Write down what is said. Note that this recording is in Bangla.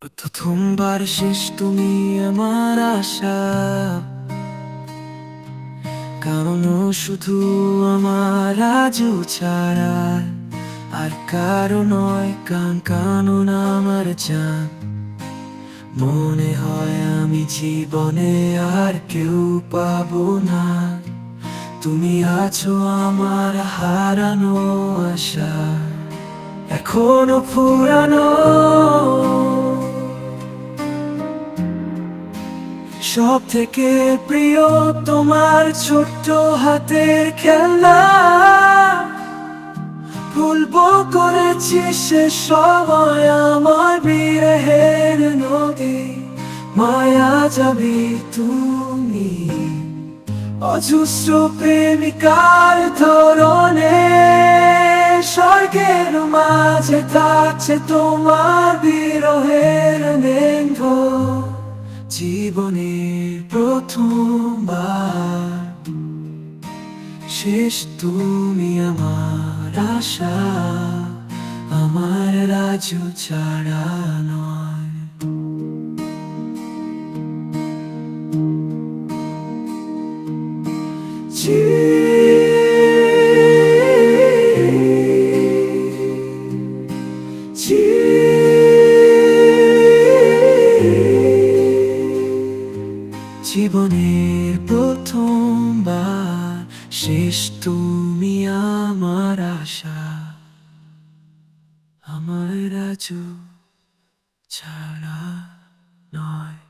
প্রথমবার শেষ তুমি আমার আশা। কারণ শুধু আমার আজও ছাড়া। আর কারও নয় কান কানুন আমার চান। মনে হয় আমি জীবনে আর কেউ পাবো না। তুমি আছো আমার হারানো আশা। এখনও ফুরানো সব থেকে প্রিয় তোমার ছোট্ট হাতের খেলা ভুলবো করেছি সে সময় আমার বিরহের নদী। মায়া যাবি তুমি। অজস্র প্রেমিকার ধরনে স্বর্গের মাঝে থাকছে তোমার বিরহের নেন্ধ জীবনের প্রথমবার। শেষ তুমি আমার আশা আমার রাজু ছাড়া নয়। জীবনের প্রথমবার শেষ তুমি আমার আশা। আমার রাজু ছাড়া নয়।